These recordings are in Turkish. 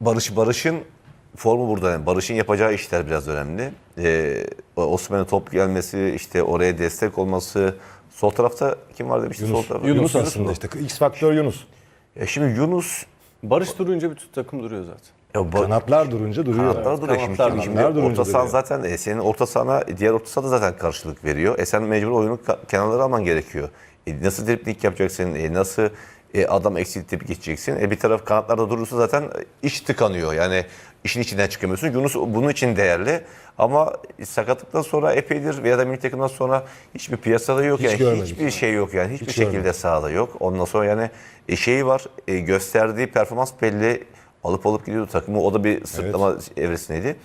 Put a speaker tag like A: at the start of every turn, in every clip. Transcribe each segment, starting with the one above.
A: Barış Barış'ın formu burada. Yani Barış'ın yapacağı işler biraz önemli. Ee, Osman'ın top gelmesi, işte oraya destek olması. Sol tarafta kim var demişti sol tarafta?
B: Yunus,
A: mu?
B: aslında işte. X faktör Yunus.
A: Ya şimdi Yunus
C: Barış durunca bütün takım duruyor zaten.
A: ya ba-
B: Kanatlar durunca duruyor.
A: Kanatlar duruyor şimdi.
C: kanatlar
A: Şimdi, orta sahan
B: duruyor.
A: zaten e, senin orta sahana diğer orta saha da zaten karşılık veriyor. E sen mecbur oyunu kenarlara alman gerekiyor. E, nasıl dripling yapacaksın? E, nasıl e, adam eksiltip geçeceksin? E, bir taraf kanatlarda durursa zaten iş tıkanıyor. Yani işin içinden çıkamıyorsun. Yunus bunun için değerli. Ama sakatlıktan sonra epeydir veya da milli takımdan sonra hiçbir piyasada yok.
B: Hiç
A: yani hiçbir şey yok yani. Hiçbir
B: Hiç
A: şekilde
B: görmedik.
A: sahada yok. Ondan sonra yani e, şeyi var. e, gösterdiği performans belli. Alıp alıp gidiyordu takımı. O da bir sırtlama evresindeydi.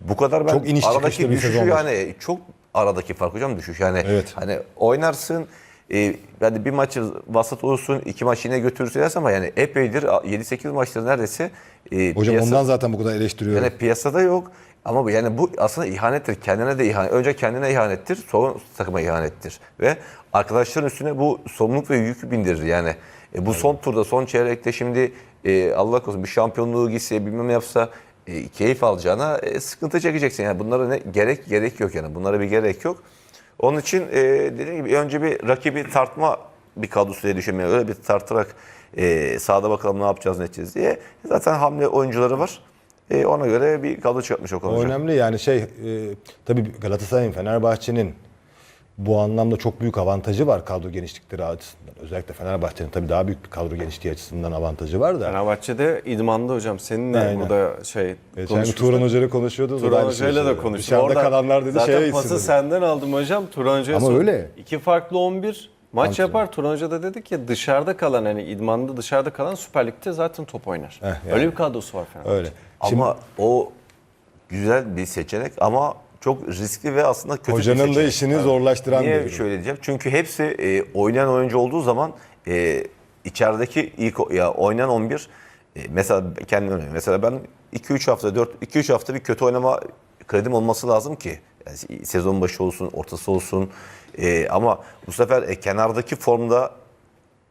A: Bu kadar ben
B: Çok iniş
A: aradaki düşüşü yani çok aradaki fark hocam düşüş. Yani
B: Evet.
A: hani oynarsın e, yani bir maçı vasat olursun, iki maç yine götürürsün ama yani epeydir 7-8 maçtır neredeyse e,
B: Hocam
A: piyasa-
B: ondan zaten bu kadar eleştiriyorum.
A: yani piyasada yok. Ama bu yani bu aslında ihanettir. Kendine de ihanet. Önce kendine ihanettir, sonra takıma ihanettir. Ve arkadaşların üstüne bu sorumluluk ve yükü bindirir. Yani e, bu son turda, son çeyrekte şimdi e, Allah korusun bir şampiyonluğu gitse, bilmem ne yapsa e, keyif alacağına e, sıkıntı çekeceksin. Yani bunlara ne gerek gerek yok yani. Bunlara bir gerek yok. Onun için e, dediğim gibi önce bir rakibi tartma bir kadrosu diye düşünmüyorum. Öyle bir tartarak e, sahada bakalım ne yapacağız ne edeceğiz diye. Zaten hamle oyuncuları var. E, ona göre bir kadro çıkartmış
B: O
A: Hoca.
B: önemli yani şey e, tabii Galatasaray'ın Fenerbahçe'nin bu anlamda çok büyük avantajı var kadro genişlikleri açısından. Özellikle Fenerbahçe'nin tabii daha büyük bir kadro genişliği açısından avantajı var da.
C: Fenerbahçe'de idmanda hocam seninle
B: Aynen.
C: burada şey
B: Geçen gün. Turan Hoca'yla konuşuyordunuz. o da
C: Turan Hoca'yla da
B: söylüyor.
C: konuştuk.
B: Dışarıda
C: Orada
B: kalanlar dedi
C: zaten
B: şeye
C: pası
B: gitsin dedi.
C: senden aldım hocam. Turan Hoca'ya
B: Ama
C: sordum.
B: öyle.
C: İki farklı 11 maç
B: Antrenör.
C: yapar. Turan Hoca da dedi ki dışarıda kalan hani idmanda dışarıda kalan Süper Lig'de zaten top oynar.
B: Eh, yani.
C: Öyle bir kadrosu var Fenerbahçe.
B: Öyle. Şimdi
A: Ama o güzel bir seçenek ama çok riskli ve aslında kötü bir
B: hocanın da işini zorlaştıran bir
A: Niye
B: durum.
A: şöyle diyeceğim? Çünkü hepsi e, oynayan oyuncu olduğu zaman e, içerideki ilk ya oynayan 11 e, mesela kendim örneğin mesela ben 2-3 hafta 4 2-3 hafta bir kötü oynama kredim olması lazım ki yani sezon başı olsun, ortası olsun. E, ama bu sefer e, kenardaki formda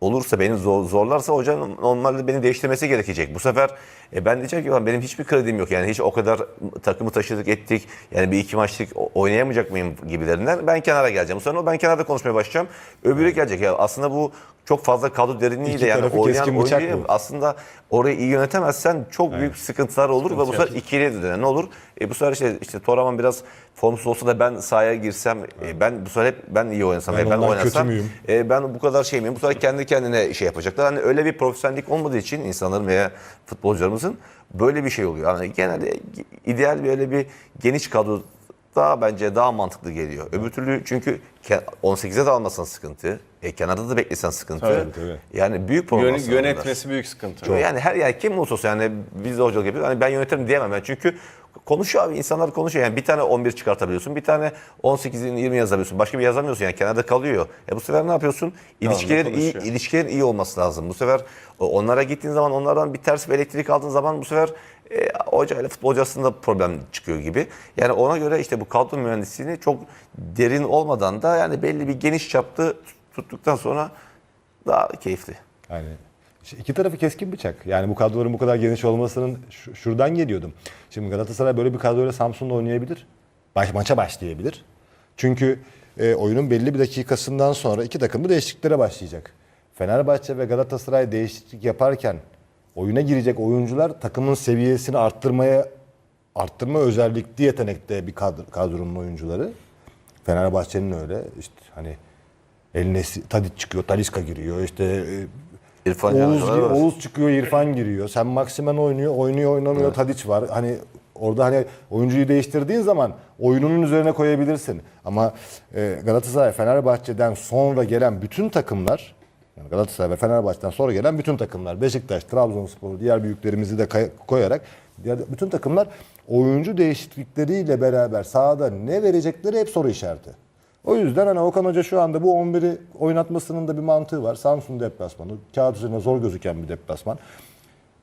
A: olursa beni zor, zorlarsa hocanın normalde beni değiştirmesi gerekecek. Bu sefer e, ben diyeceğim ki "Lan benim hiçbir kredim yok. Yani hiç o kadar takımı taşıdık ettik. Yani bir iki maçlık oynayamayacak mıyım gibilerinden. Ben kenara geleceğim. O ben kenarda konuşmaya başlayacağım. Öbürü gelecek. Ya aslında bu çok fazla kadro derinliğiyle
B: İki
A: yani oynayan
B: bu.
A: aslında orayı iyi yönetemezsen çok büyük sıkıntılar olur ve bu sefer ikiliye de döner. Ne olur? E, bu sefer işte, işte Toraman biraz formsuz olsa da ben sahaya girsem, e, ben bu sefer hep ben iyi oynasam,
B: Ben
A: ve ben oynasam e, ben bu kadar şey miyim? Bu sefer kendi kendine şey yapacaklar. Hani öyle bir profesyonellik olmadığı için insanların veya futbolcularımızın böyle bir şey oluyor. Yani genelde ideal bir öyle bir geniş kadro daha bence daha mantıklı geliyor. Öbür türlü çünkü ke- 18'e de almasan sıkıntı. E, kenarda da beklesen sıkıntı.
B: Tabii, tabii.
A: Yani büyük problem
C: Yön- yönetmesi büyük sıkıntı.
A: bunlar. Yani her yer kim olursa yani biz de hocalık yapıyoruz. Hani ben yönetirim diyemem ben. Çünkü konuşuyor abi insanlar konuşuyor. Yani bir tane 11 çıkartabiliyorsun. Bir tane 18'in 20 yazabiliyorsun. Başka bir yazamıyorsun yani kenarda kalıyor. E bu sefer ne yapıyorsun? İlişkilerin iyi, ilişkilerin iyi olması lazım. Bu sefer o- onlara gittiğin zaman onlardan bir ters bir elektrik aldığın zaman bu sefer e, hoca ile futbolcu arasında problem çıkıyor gibi. Yani ona göre işte bu kadro mühendisliğini çok derin olmadan da yani belli bir geniş çaplı tuttuktan sonra daha keyifli.
B: Yani işte iki tarafı keskin bıçak. Yani bu kadroların bu kadar geniş olmasının şu- şuradan geliyordum. Şimdi Galatasaray böyle bir kadroyla Samsun'da oynayabilir. Baş, maça başlayabilir. Çünkü e, oyunun belli bir dakikasından sonra iki takım da değişikliklere başlayacak. Fenerbahçe ve Galatasaray değişiklik yaparken oyuna girecek oyuncular takımın seviyesini arttırmaya arttırma özellikli yetenekte bir kadro, kadronun oyuncuları. Fenerbahçe'nin öyle. İşte hani eline Tadic çıkıyor, Talisca giriyor. İşte e,
A: İrfan
B: Oğuz. Oğuz çıkıyor, İrfan giriyor. Sen Maksimen oynuyor, oynuyor oynamıyor, Tadic var. Hani orada hani oyuncuyu değiştirdiğin zaman oyununun üzerine koyabilirsin. Ama e, Galatasaray, Fenerbahçe'den sonra gelen bütün takımlar yani Galatasaray ve Fenerbahçe'den sonra gelen bütün takımlar, Beşiktaş, Trabzonspor, diğer büyüklerimizi de koyarak diğer bütün takımlar oyuncu değişiklikleriyle beraber sahada ne verecekleri hep soru işareti. O yüzden hani Okan Hoca şu anda bu 11'i oynatmasının da bir mantığı var. Samsun deplasmanı, kağıt üzerine zor gözüken bir deplasman.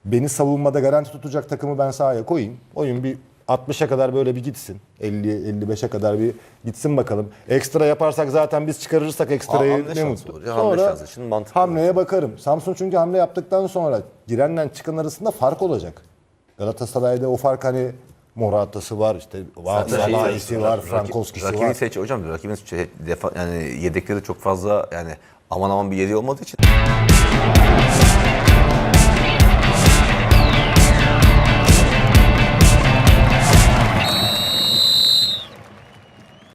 B: Beni savunmada garanti tutacak takımı ben sahaya koyayım. Oyun bir 60'a kadar böyle bir gitsin. 50 55'e kadar bir gitsin bakalım. Ekstra yaparsak zaten biz çıkarırsak ekstrayı
A: Hamle
B: ne
A: şansı
B: mutlu.
A: olur ya, hamle şansı mantıklı.
B: Hamleye bakarım. Samsun çünkü hamle yaptıktan sonra girenle çıkan arasında fark olacak. Galatasaray'da o fark hani Morata'sı var, işte
A: Zaten
B: Valahisi var, Frankowski'si
A: Rakibini
B: var.
A: seç hocam. Rakibin şey- defa, yani yedekleri çok fazla yani aman aman bir yedi olmadığı için